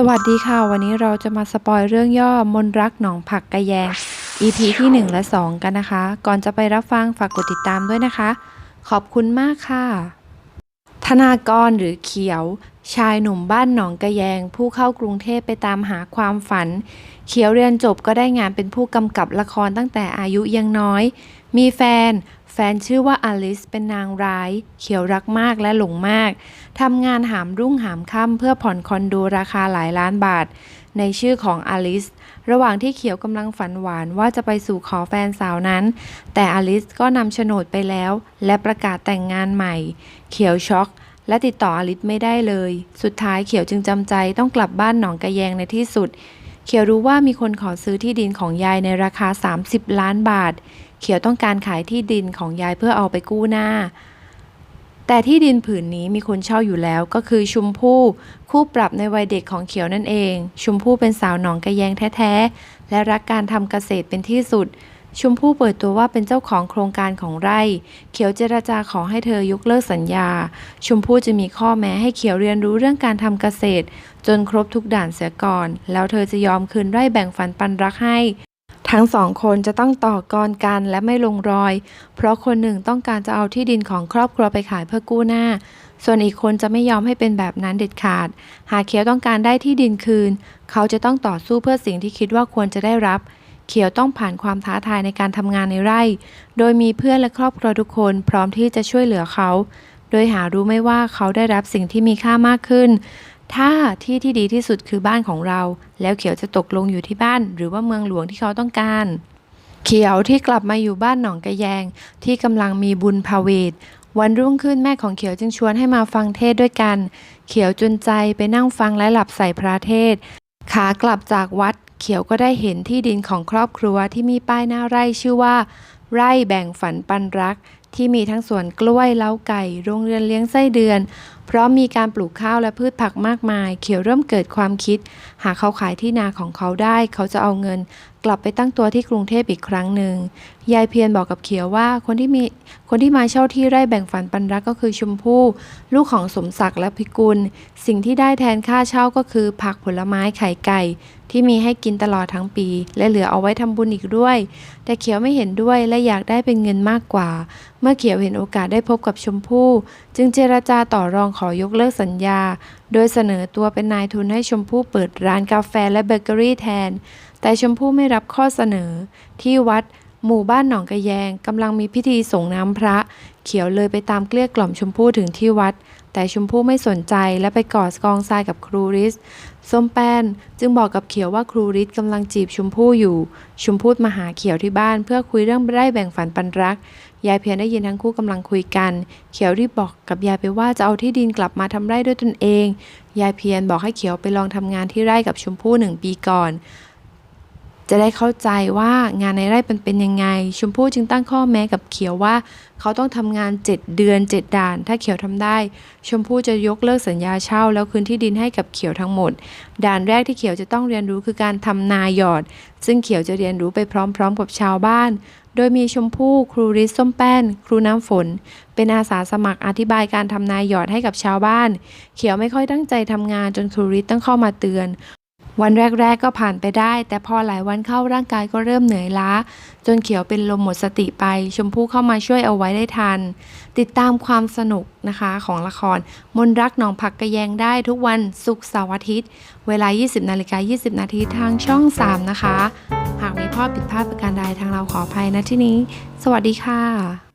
สวัสดีค่ะ วันนี้เราจะมาสปอยเรื่องย่อมนรักหนองผักกระแยง EP ที่ 1 และ 2 กันนะคะ ก่อนจะไปรับฟังฝากกดติดตามด้วยนะคะ ขอบคุณมากค่ะ ธนากรหรือเขียว ชายหนุ่มบ้านหนองกระแยง ผู้เข้ากรุงเทพไปตามหาความฝัน เขียวเรียนจบก็ได้งานเป็นผู้กำกับละครตั้งแต่อายุยังน้อย มีแฟน แฟนชื่อว่าอลิสเป็นนางร้าย เขียวรักมากและหลงมาก ทำงานหามรุ่งหามค่ำเพื่อผ่อนคอนโดราคาหลายล้านบาท ในชื่อของอลิส ระหว่างที่เขียวกำลังฝันหวานว่าจะไปสู่ขอแฟนสาวนั้น แต่อลิสก็นำโฉนดไปแล้ว และประกาศแต่งงานใหม่ เขียวช็อกและติดต่ออลิสไม่ได้เลย สุดท้ายเขียวจึงจำใจต้องกลับบ้านหนองกระแยงในที่สุด เขียวรู้ว่ามีคนขอซื้อที่ดินของยายในราคา 30 ล้านบาท เขียวต้องการขายที่ดินของยายเพื่อเอาไปกู้หน้า แต่ที่ดินผืนนี้มีคนเช่าอยู่แล้วก็คือชุมพู่คู่ปรับในวัยเด็กของเขียวนั่นเอง ชุมพู่เป็นสาวหนองกระแยงแท้ๆ และรักการทำเกษตรเป็นที่สุด ชุมพู่เปิดตัวว่าเป็นเจ้าของโครงการของไร่ เขียวเจรจาขอให้เธอยกเลิกสัญญา ชุมพู่จะมีข้อแม้ให้เขียวเรียนรู้เรื่องการทำเกษตร จนครบทุกด่านเสียก่อน แล้วเธอจะยอมคืนไร่แบ่งฝันปันรักให้ ทั้งสองคนจะต้องต่อกรกันและไม่ลงรอย เพราะคนหนึ่งต้องการจะเอาที่ดินของครอบครัวไปขายเพื่อกู้หน้า ส่วนอีกคนจะไม่ยอมให้เป็นแบบนั้นเด็ดขาด หากเขียวต้องการได้ที่ดินคืน เขาจะต้องต่อสู้เพื่อสิ่งที่คิดว่าควรจะได้รับ เขียวต้องผ่านความท้าทายในการทำงานในไร่ โดยมีเพื่อนและครอบครัวทุกคนพร้อมที่จะช่วยเหลือเขา โดยหารู้ไม่ว่าเขาได้รับสิ่งที่มีค่ามากขึ้น ถ้าที่ที่ดีที่สุดคือบ้านของเรา แล้วเขียวจะตกลงอยู่ที่บ้าน หรือว่าเมืองหลวงที่เขาต้องการ เขียวที่กลับมาอยู่บ้านหนองกระแยง ที่กำลังมีบุญพาเวทวันรุ่งขึ้นแม่ของเขียวจึงชวนให้มาฟังเทศด้วยกัน เขียวจนใจไปนั่งฟังและหลับใส่พระเทศ ขากลับจากวัด เขียวก็ได้เห็นที่ดินของครอบครัวที่มีป้ายหน้าไร่ชื่อว่า ไร่แบ่งฝันปันรัก ที่มีทั้งสวนกล้วยเล้าไก่ โรงเรือนเลี้ยงไส้เดือนเพราะมีการปลูกข้าวและพืชผักมากมาย เขียวเริ่มเกิดความคิด หากเขาขายที่นาของเขาได้ เขาจะเอาเงิน กลับไปตั้งตัวที่กรุงเทพอีกครั้งหนึ่ง ยายเพียรบอกกับเขียวว่าคนที่มีคนที่มาเช่าที่ไร่แบ่งฝันปันรักก็คือชมพู่ ลูกของสมศักดิ์และพิกุล สิ่งที่ได้แทนค่าเช่าก็คือ ผักผลไม้ไข่ไก่ที่มีให้กินตลอดทั้งปี และเหลือเอาไว้ทำบุญอีกด้วย แต่เขียวไม่เห็นด้วยและอยากได้เป็นเงินมากกว่า เมื่อเขียวเห็นโอกาสได้พบกับชมพู่ จึงเจรจาต่อรองขอยกเลิกสัญญา โดยเสนอตัวเป็นนายทุนให้ชมพู่เปิดร้านกาแฟและเบเกอรี่แทน แต่ชมพู่ไม่รับข้อเสนอที่วัด หมู่บ้านหนองกระแยงกำลังมีพิธีส่งน้ำพระ เขียวเลยไปตามเกลี้ยกล่อมชมพู่ถึงที่วัด แต่ชมพู่ไม่สนใจและไปกอดกองทรายกับครูริสส้มแป้นจึงบอกกับเขียวว่าครูริสกำลังจีบชมพู่อยู่ ชมพู่มาหาเขียวที่บ้านเพื่อคุยเรื่องไร่แบ่งฝันปันรัก ยายเพียรได้ยินทั้งคู่กำลังคุยกัน เขียวรีบบอกกับยายไปว่าจะเอาที่ดินกลับมาทำไร่ด้วยตนเอง ยายเพียรบอกให้เขียวไปลองทำงานที่ไร่กับชมพู่หนึ่งปีก่อน จะได้เข้าใจว่างานในไร่เป็นเป็นยังไง ชมพู่จึงตั้งข้อแม้กับเขียวว่า เขาต้องทำงาน 7 เดือน 7 ด่าน ถ้าเขียวทำได้ ชมพู่จะยกเลิกสัญญาเช่า แล้วคืนที่ดินให้กับเขียวทั้งหมด ด่านแรกที่เขียวจะต้องเรียนรู้คือการทำนาหยอด ซึ่งเขียวจะเรียนรู้ไปพร้อม ๆ กับชาวบ้าน โดยมีชมพู่ ครูริสส้มแป้น ครูน้ำฝน เป็นอาสาสมัครอธิบายการทำนาหยอดให้กับชาวบ้าน เขียวไม่ค่อยตั้งใจทำงานจนครูริสต้องเข้ามาเตือน วันแรก ๆ ก็ผ่านไปได้ แต่พอหลายวันเข้าร่างกายก็เริ่มเหนื่อยล้า จนเขียวเป็นลมหมดสติไป ชมพู่เข้ามาช่วยเอาไว้ได้ทัน ติดตามความสนุกนะคะของละคร มนรักหนองผักกระแยงได้ทุกวันศุกร์เสาร์อาทิตย์ เวลา 20นาฬิกา20 นาทีทางช่อง 3 นะคะ หากมีข้อผิดพลาดประการใดทางเราขออภัยนะที่นี้ สวัสดีค่ะ